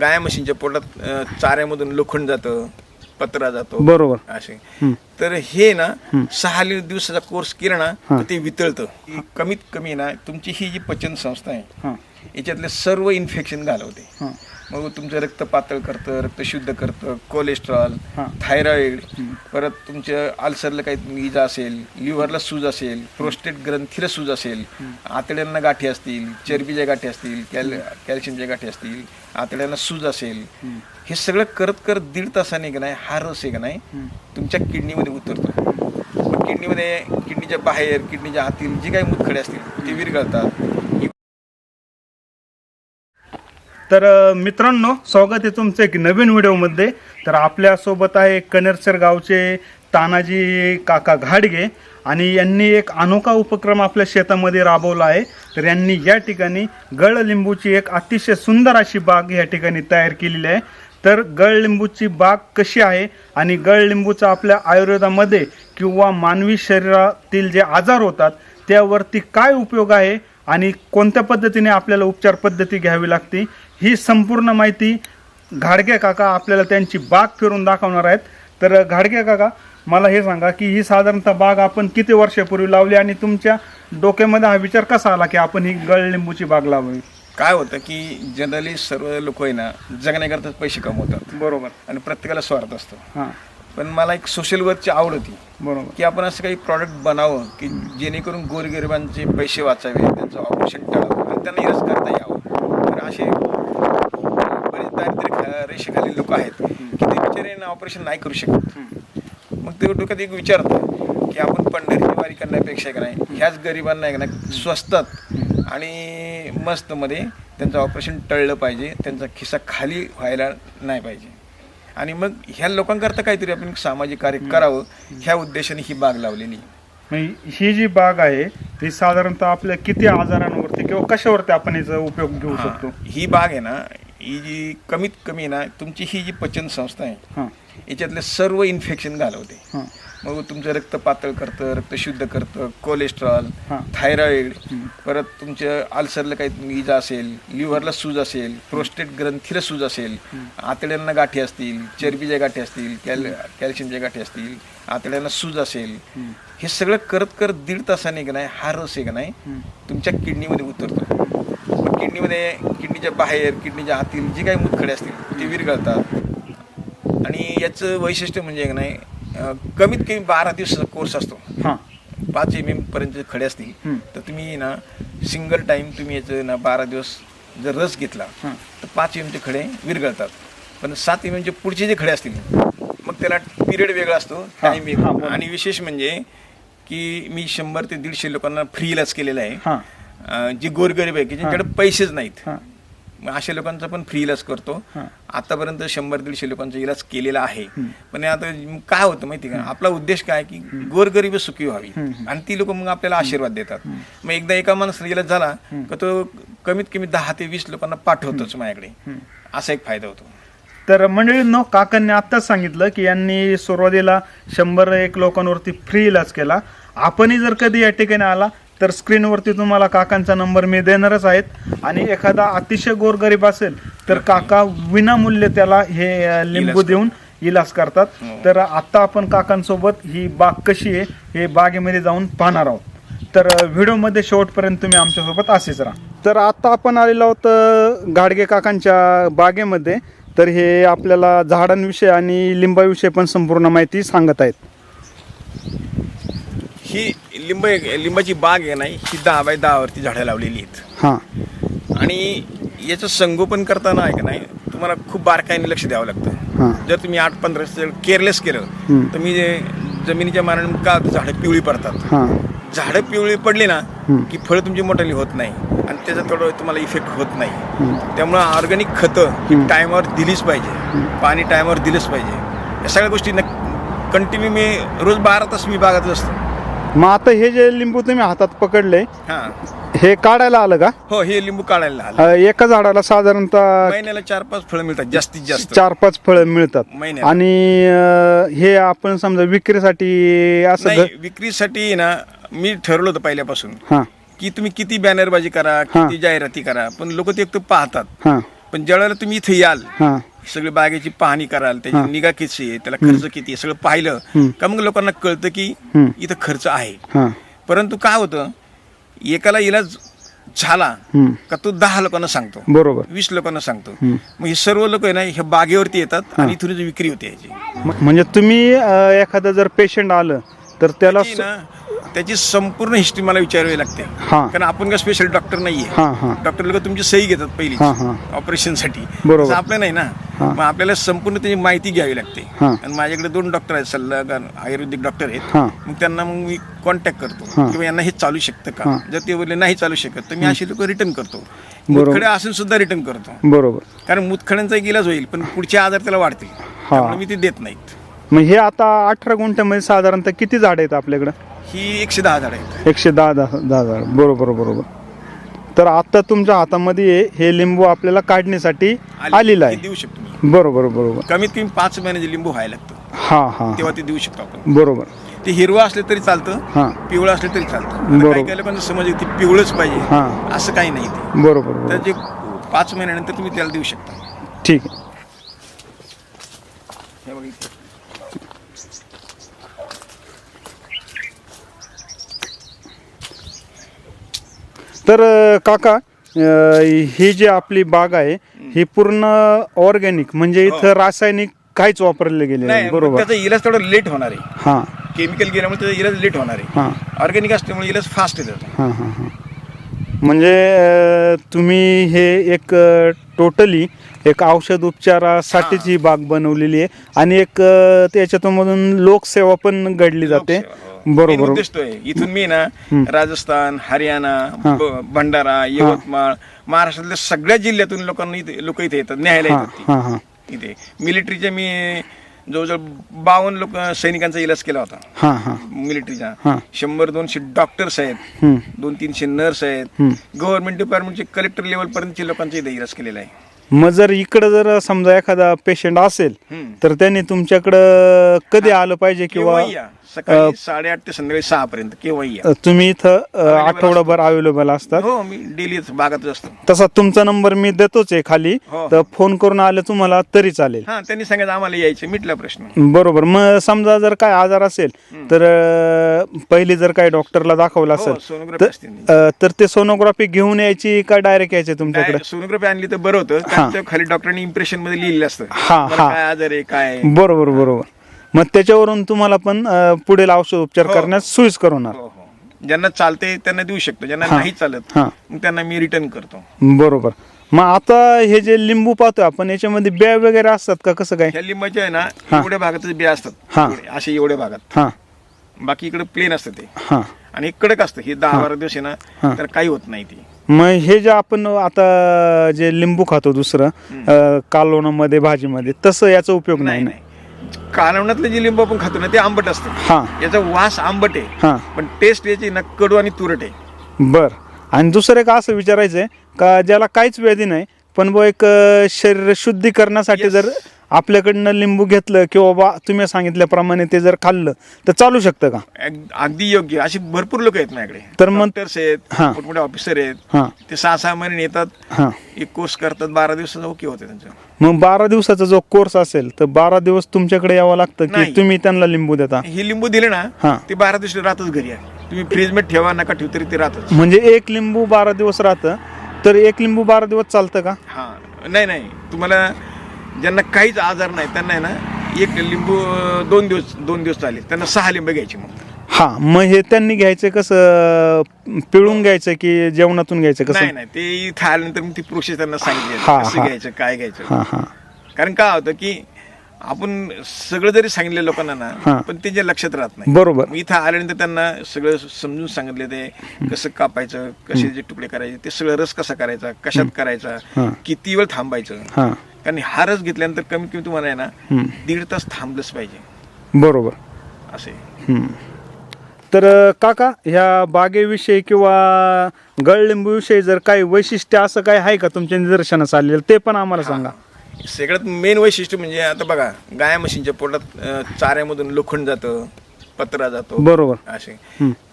गाया म्हशींच्या पोटात चाऱ्यामधून लोखंड जातं पत्रा जातो. बरोबर. असे. तर हे ना सहा दिवसाचा कोर्स केला ना ते वितळतं. कमीत कमी ना तुमची ही जी पचन संस्था आहे याच्यातले सर्व इन्फेक्शन घालवते. मग तुमचं रक्त पातळ करतं रक्त शुद्ध करतं कोलेस्ट्रॉल. थायरॉइड परत तुमच्या अल्सरला काही इजा असेल लिव्हरला सूज असेल प्रोस्टेट ग्रंथीला सूज असेल आतड्यांना गाठी असतील चरबीच्या गाठी असतील कॅल कॅल्शियमच्या गाठी असतील आतड्यांना सूज असेल हे सगळं करत करत दीड तासाने का नाही हा रस आहे का नाही तुमच्या किडनीमध्ये उतरतो. किडनीमध्ये किडनीच्या बाहेर किडनीच्या आतील जे काही मुतखडे असतील ते विरघळतात. तर मित्रांनो स्वागत आहे तुमचं एक नवीन व्हिडिओमध्ये. तर आपल्यासोबत आहे कनेरसर गावचे तानाजी काका घाडगे आणि यांनी एक अनोखा उपक्रम आपल्या शेतामध्ये राबवला आहे. तर यांनी या ठिकाणी गळ लिंबूची एक अतिशय सुंदर अशी बाग या ठिकाणी तयार केलेली आहे. तर गळलिंबूची बाग कशी आहे आणि गळलिंबूचा आपल्या आयुर्वेदामध्ये किंवा मानवी शरीरातील जे आजार होतात त्यावरती काय उपयोग आहे? आणि कोणत्या पद्धतीने आपल्याला उपचार पद्धती घ्यावी लागते ही संपूर्ण माहिती घाडगे काका आपल्याला त्यांची बाग फिरून दाखवणार आहेत. तर घाडगे काका मला हे सांगा की ही साधारणतः बाग आपण किती वर्षापूर्वी लावली आणि तुमच्या डोक्यामध्ये हा विचार कसा आला की आपण ही गळ लिंबूची बाग लावावी? काय होतं की जनरली सर्व लोक आहे ना जगण्याकरता पैसे कमवतात. बरोबर. आणि प्रत्येकाला स्वार्थ असतो. हां. पण मला एक सोशल वर्कची आवड होती. बरोबर. की आपण असं काही प्रॉडक्ट बनावं की जेणेकरून गोरगरिबांचे पैसे वाचावे त्यांचं ऑपरेशन टाळावं आणि त्यांना इरस करता यावं. तर असे बरेच दारिद्र्य रेषेखालील लोक आहेत की ते बिचारे ऑपरेशन नाही करू शकत. मग ते डोक्यात एक विचारतं की आपण पंढरीची वारी करण्यापेक्षा का नाही ह्याच गरिबांना आहे का नाही स्वस्तात आणि मस्तमध्ये त्यांचं ऑपरेशन टळलं पाहिजे त्यांचा खिसा खाली व्हायला नाही पाहिजे. आणि मग ह्या लोकांकरता काहीतरी आपण सामाजिक कार्य करावं ह्या उद्देशाने ही बाग लावलेली. म्हणजे ही जी बाग आहे ती साधारणतः आपल्या किती आजारांवरती किंवा कशावरती आपण याचा उपयोग घेऊ हा, शकतो? ही बाग आहे ना ही जी कमीत कमी ना तुमची ही जी पचन संस्था आहे याच्यातले सर्व इन्फेक्शन घालवते. हां. मग तुमचं रक्त पातळ करतं रक्त शुद्ध करतं कोलेस्ट्रॉल. थायरॉइड परत तुमच्या अल्सरला काही इजा असेल लिव्हरला सूज असेल प्रोस्टेट ग्रंथीला सूज असेल आतड्यांना गाठी असतील चरबीच्या गाठी असतील कॅल कॅल्शियमच्या गाठी असतील आतड्यांना सूज असेल हे सगळं करत करत दीड तासाने का नाही हा रस आहे का नाही तुमच्या किडनीमध्ये उतरतो. किडनीमध्ये किडनीच्या बाहेर किडनीच्या आतील जे काही मुतखडे असतील ते विरघळतात. आणि याचं वैशिष्ट्य म्हणजे नाही कमीत कमी बारा दिवसाचा कोर्स असतो. हां. पाच एम एम पर्यंत खडे असतील. तर तुम्ही ना सिंगल टाइम तुम्ही याचं ना बारा दिवस जर रस घेतला. तर पाच एम चे खडे विरघळतात. पण सात एम चे पुढचे जे खडे असतील मग त्याला पिरियड वेगळा असतो टाइम वेगळा. आणि विशेष म्हणजे की मी शंभर ते दीडशे लोकांना फ्री इलाज केलेला आहे. अं, जे गोरगरीब आहे की ज्यांच्याकडे पैसेच नाहीत. हां. मग अशा लोकांचा पण फ्री इलाज करतो. आतापर्यंत शंभर दीडशे लोकांचा इलाज केलेला आहे. पण आता काय होतं माहिती का? आपला उद्देश काय की गोरगरीब सुखी व्हावी. आणि ती लोक मग आपल्याला आशीर्वाद देतात. मग एकदा एका माणसाला इलाज झाला का तो कमीत कमी दहा ते वीस लोकांना पाठवतोच माझ्याकडे. असा एक फायदा होतो. तर मंडळींनो काकांनी आत्ताच सांगितलं की यांनी सुरुवातीला शंभर एक लोकांवरती फ्री इलाज केला. आपणही जर कधी या ठिकाणी आला तर स्क्रीनवरती तुम्हाला काकांचा नंबर मी देणारच आहेत. आणि एखादा अतिशय गोरगरीब असेल तर काका विनामूल्य त्याला हे लिंबू देऊन इलाज करतात. तर आता आपण काकांसोबत ही बाग कशी आहे हे बागेमध्ये जाऊन पाहणार आहोत. तर व्हिडिओमध्ये शेवटपर्यंत तुम्ही आमच्यासोबत असेच राहा. तर आता आपण आलेलो आहोत गाडगे काकांच्या बागेमध्ये. तर हे आपल्याला झाडांविषयी आणि लिंबाविषयी पण संपूर्ण माहिती सांगत आहेत. ही लिंब लिंबाची बाग आहे नाही ही दहा बाय दहावरती झाडं लावलेली आहेत. हां. आणि याचं संगोपन करताना आहे का नाही तुम्हाला खूप बारकाईने लक्ष द्यावं लागतं. हां. जर तुम्ही आठ पंधरा केअरलेस केलं. तर मी जे जमिनीच्या मानाने का झाडं पिवळी पडतात? हां. झाडं पिवळी पडली ना. की फळं तुमची मोठाली होत नाही. आणि त्याचा थोडं तुम्हाला इफेक्ट होत नाही. त्यामुळं ऑर्गॅनिक खतं ही टायमावर दिलीच पाहिजे. पाणी टायमावर दिलंच पाहिजे. या सगळ्या गोष्टी कंटिन्यू मी रोज बारा तास मी बागातच असतो. मग आता हे जे लिंबू तुम्ही हातात पकडले हा. हे काढायला आलं का? हो हे लिंबू काढायला आलं. अ, एका झाडाला साधारणतः महिन्याला चार पाच फळं मिळतात जास्तीत जास्त. चार पाच फळं मिळतात. महिन्याला. आणि अ, हे आपण समजा विक्रीसाठी असं नाही विक्रीसाठी ना मी ठरवलं होतं पहिल्यापासून हां. की तुम्ही किती बॅनरबाजी करा किती जाहिराती करा. पण लोक ते एक तर पाहतात. हां. पण ज्यावेळेला तुम्ही इथे याल हा. सगळी बागेची पाहणी कराल त्याची निगा किती आहे त्याला खर्च किती आहे सगळं पाहिलं का मग लोकांना कळतं की. इथं खर्च आहे. हा. परंतु काय होतं एकाला इलाज झाला. का तो दहा लोकांना सांगतो बरोबर. वीस लोकांना सांगतो. मग हे सर्व लोक आहे ना ह्या बागेवरती येतात आणि इथूनच विक्री होते याची. म्हणजे तुम्ही एखादं जर पेशंट आलं तर त्याला त्याची संपूर्ण हिस्ट्री मला विचारावी लागते. हा. कारण आपण का स्पेशल डॉक्टर नाहीये. हा डॉक्टर लोक तुमची सही घेतात पहिली हा, हा. ऑपरेशनसाठी. बरोबर. तसं आपलं नाही ना. मग आपल्याला संपूर्ण त्याची माहिती घ्यावी लागते. हा. आणि माझ्याकडे दोन डॉक्टर आहेत सल्लागार आयुर्वेदिक डॉक्टर आहेत. हा. मग त्यांना मग मी कॉन्टॅक्ट करतो. किंवा यांना हे चालू शकतं का? जर ते बोलले नाही चालू शकत तर मी असे लोक रिटर्न करतो. मुतखडे असून सुद्धा रिटर्न करतो. बरोबर. कारण मुतखड्यांचा एक इलाज होईल पण पुढचे आजार त्याला वाढतील. त्यामुळे मी ते देत नाहीत. मग हे आता अठरा गुंठ्यामध्ये साधारणतः किती झाड आहेत आपल्याकडं? ही एकशे दहा झाड आहेत. एकशे दहा दहा दहा झाड. बरोबर बरोबर. तर आता तुमच्या हातामध्ये हे- हे लिंबू आपल्याला काढण्यासाठी आलेलं ते आहे देऊ शकतो मी. बरोबर बरोबर. कमीत कमी पाच महिन्याचे लिंबू व्हायला लागतं. हा हा तेव्हा ते देऊ शकतो आपण. बरोबर. ते हिरवं असले तरी चालतं हा. पिवळं असलं तरी चालतं. बरोबर. काही लोकांना समज येते पिवळंच पाहिजे. हा. असं काही नाही ते. बरोबर तर बरोबर जे पाच महिन्यानंतर तुम्ही त्याला देऊ शकता. ठीक आहे हे बघा इथे. तर काका ही जी आपली बाग आहे ही पूर्ण ऑर्गॅनिक म्हणजे इथं रासायनिक काहीच वापरले गेले हो. नाही बरोबर. त्याचा इलाज थोडा लेट होणार आहे. हा. केमिकल गेल्यामुळे त्याचा इलाज लेट होणार आहे. हा. ऑर्गॅनिक असल्यामुळे इलाज फास्ट येतो. हां हां हां. म्हणजे तुम्ही हे एक टोटली एक औषध उपचारासाठीच ही. बाग बनवलेली आहे आणि एक त्याच्यातून लोकसेवा पण घडली जाते. Main बरोबर. उद्देश तो आहे इथून मी ना राजस्थान हरियाणा ब- भंडारा यवतमाळ महाराष्ट्रातल्या सगळ्या जिल्ह्यातून लोकांना इथे लोक इथे येतात न्यायला हां येतात. हां हां. ते. इथे. मिलिटरीचे मी जवळजवळ बावन्न लोक सैनिकांचा इलाज केला होता. हां हां. मिलिटरीचा. शंभर दोनशे डॉक्टर्स आहेत हम्म, दोन तीनशे नर्स आहेत. गव्हर्नमेंट डिपार्टमेंटचे कलेक्टर लेवल पर्यंतचे लोकांचा इथे इलाज केलेला आहे. मग जर इकडं जर समजा एखादा पेशंट असेल हम्म. तर त्यांनी तुमच्याकडं कधी आलं पाहिजे किंवा केव्हाही या. सकाळी साडेआठ ते संध्याकाळी सहा पर्यंत केव्हाही या. तुम्ही इथं अं, आठवडाभर अवेलेबल असतात. हो मी डेली बागातच असतो. तसा तुमचा नंबर मी देतोच आहे खाली. हो. तर फोन करून आले तुम्हाला तरी चालेल. हा त्यांनी सांगितलं आम्हाला यायचं मिटला प्रश्न. बरोबर. मग समजा जर काय आजार असेल तर अं, पहिली जर काय डॉक्टरला दाखवलं हो असेल सोनोग्राफी तर असते अं, तर ते सोनोग्राफी घेऊन यायची का डायरेक्ट यायची तुमच्याकडे? सोनोग्राफी आणली तर बरं होतं. कारण त्या खाली डॉक्टरांनी इम्प्रेशनमध्ये लिहिलेलं असतं. हा, हा. काय आजार आहे काय आहे. बरोबर बरोबर. मग त्याच्यावरून तुम्हाला पण अं, पुढील औषध उपचार हो. करण्यास सोयीस करणार हो हो. ज्यांना चालते त्यांना देऊ शकतो ज्यांना नाही चालत हा. मग त्यांना मी रिटर्न करतो. बरोबर. मग आता हे जे लिंबू पाहतोय आपण याच्यामध्ये बिया वगैरे असतात का? कसं काय? ह्या लिंबाच्या आहे ना. एवढ्या भागातच बिया असतात. हा. एवढे, असे एवढ्या भागात. हां. बाकी इकडे प्लेन असतं ते. हां. आणि कडक असतं हे दहा बारा दिवस आहे ना तर काही होत नाही ती. मग हे जे आपण आता जे लिंबू खातो दुसरं अं, कालवणामध्ये भाजीमध्ये तसं याचा उपयोग नाही नाही. कालवणातलं जे लिंबू आपण खातो ना ते आंबट असतं. हां. याचा वास आंबट आहे. हां. पण टेस्ट याची ना कडू आणि तुरट आहे. बर. आणि दुसरं एक असं विचारायचं आहे का ज्याला काहीच व्याधी नाही पण बुवा एक अं, शरीर शुद्धीकरणासाठी Yes. जर आपल्याकडनं लिंबू घेतलं किंवा बा तुम्ही सांगितल्याप्रमाणे ते जर खाल्लं तर चालू शकतं का? अग- अगदी योग्य. अशी भरपूर लोक आहेत माझ्याकडे. तर मग- डॉक्टर्स आहेत हां. मोठमोठे ऑफिसर आहेत. हां. ते सहा सहा महिने येतात. हां. एक कोर्स करतात बारा दिवसाचा ओके होते त्यांचं. मग बारा दिवसाचा जो कोर्स असेल तर बारा दिवस तुमच्याकडे यावं लागतं की नाही. तुम्ही त्यांना लिंबू देता? हे लिंबू दिले ना हां. ते बारा दिवस राहतच घरी आहे. तुम्ही फ्रीजमध्ये ठेवा नका ठेवू तरी ते राहतच म्हणजे एक लिंबू बारा दिवस राहतं तर एक लिंबू बारा दिवस चालतं का? हा. नाही नाही. तुम्हाला ज्यांना काहीच आजार नाही त्यांना आहे ना एक लिंबू दोन दिवस दोन दिवस चालेल. त्यांना सहा लिंबू घ्यायची मग. हा मग हे त्यांनी घ्यायचं कसं पिळून घ्यायचं की जेवणातून घ्यायचं नाही कसं? नाही ते इथं आल्यानंतर मग ती प्रोसेस त्यांना सांगितली. हा, कसं हा. घ्यायचं काय घ्यायचं. हा हा. कारण काय होतं की आपण सगळं जरी सांगितलं लोकांना हा. ना पण ते जे लक्षात राहत नाही. बरोबर. मग इथं आल्यानंतर त्यांना सगळं समजून सांगितले ते कसं कापायचं कसे जे तुकडे करायचे ते सगळं रस कसा करायचा कशात करायचा हा. किती वेळ थांबायचं. हा. कारण हा रस घेतल्यानंतर कमीत कमी तुम्हाला आहे ना. दीड तास थांबलंच पाहिजे. बरोबर. असे. तर काका ह्या बागेविषयी किंवा गळलिंबूविषयी जर काही वैशिष्ट्य असं काही आहे का तुमच्या निदर्शनास आलेलं? ते पण आम्हाला सांगा. सगळ्यात मेन वैशिष्ट्य म्हणजे आता बघा गाया म्हशींच्या पोटात चाऱ्यामधून लोखंड जातं पत्रा जातो. बरोबर. असे.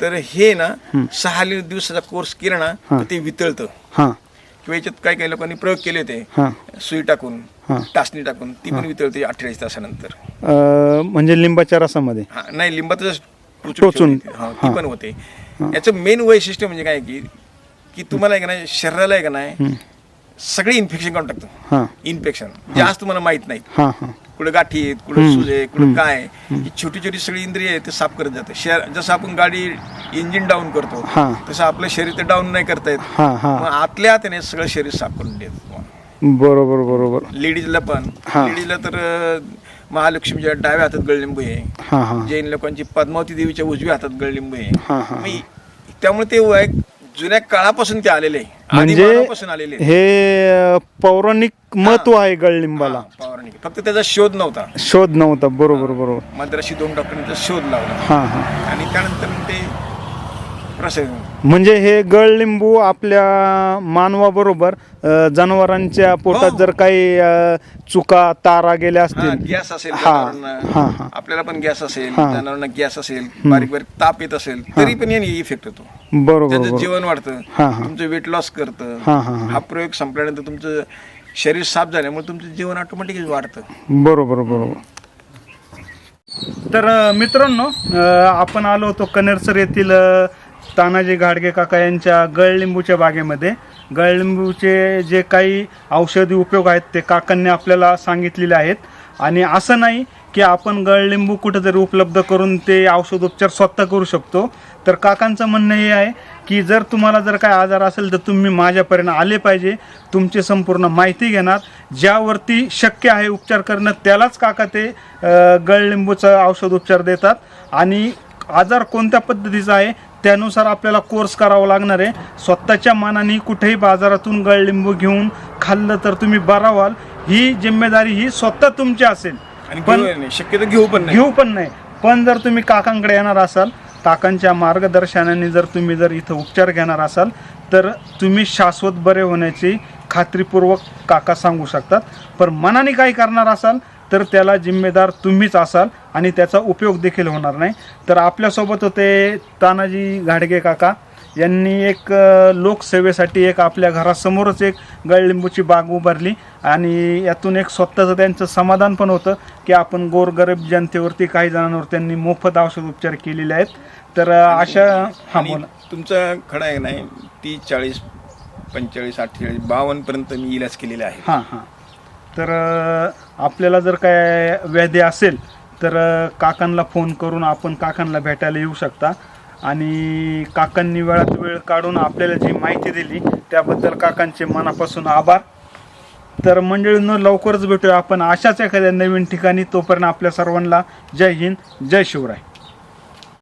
तर हे ना सहा दिवसाचा कोर्स केला ना ते वितळतं. किंवा याच्यात काही काही लोकांनी प्रयोग केले होते. हां. सुई टाकून हां. टाचणी टाकून ती पण वितळते अठ्ठेचाळीस तासानंतर. अ, म्हणजे लिंबाच्या रसामध्ये? हा नाही लिंबाचं टोचून. ती पण होते. याचं मेन वैशिष्ट्य म्हणजे काय की की तुम्हाला आहे का नाही शरीराला आहे का नाही सगळे इन्फेक्शन काढून टाकतं हां. इन्फेक्शन जे आज तुम्हाला माहीत नाही. हां हां. कुठे गाठी आहेत कुठे सुज आहे कुठे काय आहे. ही छोटी छोटी सगळी इंद्रिय आहे ते साफ करत जाते शहर जसं आपण गाडी इंजिन डाऊन करतो हां. तसं आपलं शरीर ते डाऊन नाही करता येत. हां हां. मग आतल्या आतने सगळं शरीर साफ करून देत. बरोबर बरोबर. लेडीजला पण. हा. लेडीजला तर अं, महालक्ष्मीच्या डाव्या हातात गळलिंबू आहे हां हां. जैन लोकांची पद्मावती देवीच्या उजव्या हातात गळलिंबू आहे. हां हां मी- त्यामुळे ते जुन्या काळापासून ते आलेले आहे. म्हणजे आलेले. हे पौराणिक महत्त्व आहे गळलिंबाला हा, पौराणिक. फक्त त्याचा शोध नव्हता. शोध नव्हता. बरोबर बरोबर. मद्रासी दोन डॉक्टरांनी त्याचा शोध लावला. हां हां. आणि त्यानंतर म्हणजे हे गळलिंबू आपल्या मानवाबरोबर अ, जनावरांच्या पोटात हो. जर काही अ, चुका तारा गेल्या असतील गॅस असेल हा, हा, हा. आपल्याला पण गॅस असेल. जनावरांना गॅस असेल बारीक बारीक ताप येत असेल तरी पण याने इफेक्ट होतो बरोबर त्याचं बरोबर जीवन वाढतं हा, हा. तुमचं वेट लॉस करतं हा, हा, हा. हा प्रयोग संपल्यानंतर तुमचं शरीर साफ झाल्यामुळे तुमचं जीवन ऑटोमॅटिक वाढतं बरोबर बरोबर तर अ, मित्रांनो अ, आपण आलो होतो कनेरसर येथील अ, तानाजी घाडगे काका यांच्या गळलिंबूच्या बागेमध्ये. गळलिंबूचे जे काही औषधी उपयोग आहेत ते काकांनी आपल्याला सांगितलेले आहेत. आणि असं नाही की आपण गळलिंबू कुठेतरी उपलब्ध करून ते औषधोपचार स्वतः करू शकतो. तर काकांचं म्हणणं हे आहे की जर तुम्हाला जर काय आजार असेल तर तुम्ही माझ्यापर्यंत आले पाहिजे. तुमची संपूर्ण माहिती घेणार. ज्यावरती शक्य आहे उपचार करणं त्यालाच काका ते गळलिंबूचं औषध उपचार देतात. आणि आजार कोणत्या पद्धतीचा आहे त्यानुसार आपल्याला कोर्स करावा लागणार आहे. स्वतःच्या मनाने कुठेही बाजारातून गळलिंबू घेऊन खाल्लं तर तुम्ही बरा व्हाल. ही जिम्मेदारी ही स्वतः तुमची असेल. पण शक्यतो घेऊ पण नाही. घेऊ पण नाही. पण जर तुम्ही काकांकडे येणार असाल काकांच्या मार्गदर्शनाने जर तुम्ही जर इथं उपचार घेणार असाल तर तुम्ही शाश्वत बरे होण्याची खात्रीपूर्वक काका सांगू शकतात. पण मनाने काही करणार असाल तर त्याला जिम्मेदार तुम्हीच असाल आणि त्याचा उपयोग देखील होणार नाही. तर आपल्यासोबत होते तानाजी घाडगे काका. यांनी एक लोकसेवेसाठी एक आपल्या घरासमोरच एक गळलिंबूची बाग उभारली आणि यातून एक स्वतःचं त्यांचं समाधान पण होतं की आपण गोरगरीब जनतेवरती काही जणांवर त्यांनी मोफत औषध उपचार केलेले आहेत. तर अशा हां बोला. तुमचा खडा आहे नाही? तीस चाळीस पंचेचाळीस अठ्ठेचाळीस बावन्न पर्यंत मी इलाज केलेला आहे. हां हां. तर आपल्याला जर काय व्याधी असेल तर काकांना फोन करून आपण काकांना भेटायला येऊ शकता. आणि काकांनी वेळात वेळ काढून आपल्याला जी माहिती दिली त्याबद्दल काकांचे मनापासून आभार. तर मंडळींनो लवकरच भेटूया आपण अशाच एखाद्या नवीन ठिकाणी. तोपर्यंत आपल्या सर्वांना जय हिंद जय शिवराय.